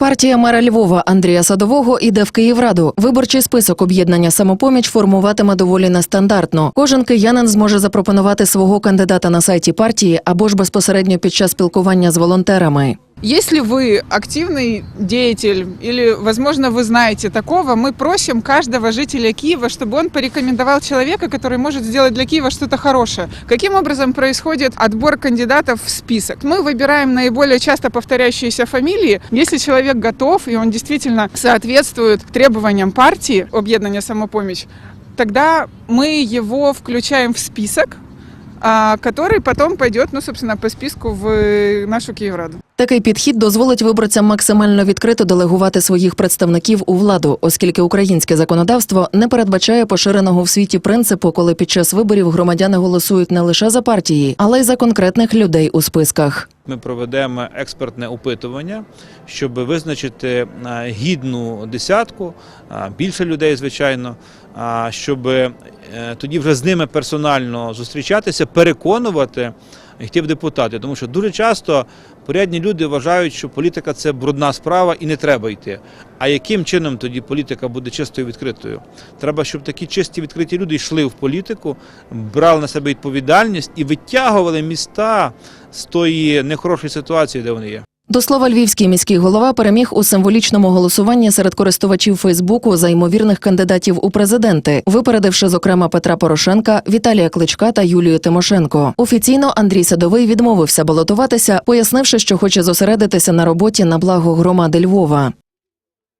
Партія мера Львова Андрія Садового іде в Київраду. Виборчий список об'єднання самопоміч формуватиме доволі нестандартно. Кожен киянин зможе запропонувати свого кандидата на сайті партії або ж безпосередньо під час спілкування з волонтерами. Если вы активный деятель или, возможно, вы знаете такого, мы просим каждого жителя Киева, чтобы он порекомендовал человека, который может сделать для Киева что-то хорошее. Каким образом происходит отбор кандидатов в список? Мы выбираем наиболее часто повторяющиеся фамилии. Если человек готов и он действительно соответствует требованиям партии объединения самопомощь, тогда мы его включаем в список, а, который потом пойдет, ну, собственно, по списку в нашу Киевраду. Такий підхід дозволить виборцям максимально відкрито делегувати своїх представників у владу, оскільки українське законодавство не передбачає поширеного в світі принципу, коли під час виборів громадяни голосують не лише за партії, але й за конкретних людей у списках. Ми проведемо експертне опитування, щоб визначити е, гідну десятку, е, більше людей, звичайно, а, щоб е, тоді вже з ними персонально зустрічатися, переконувати йти депутати. Тому що дуже часто порядні люди вважають, що політика це брудна справа і не треба йти. А яким чином тоді політика буде чистою відкритою? Треба, щоб такі чисті відкриті люди йшли в політику, брали на себе відповідальність і витягували міста з тої нехорошої ситуації, де вони є. До слова, львівський міський голова переміг у символічному голосуванні серед користувачів Фейсбуку за ймовірних кандидатів у президенти, випередивши зокрема Петра Порошенка, Віталія Кличка та Юлію Тимошенко. Офіційно Андрій Садовий відмовився балотуватися, пояснивши, що хоче зосередитися на роботі на благо громади Львова.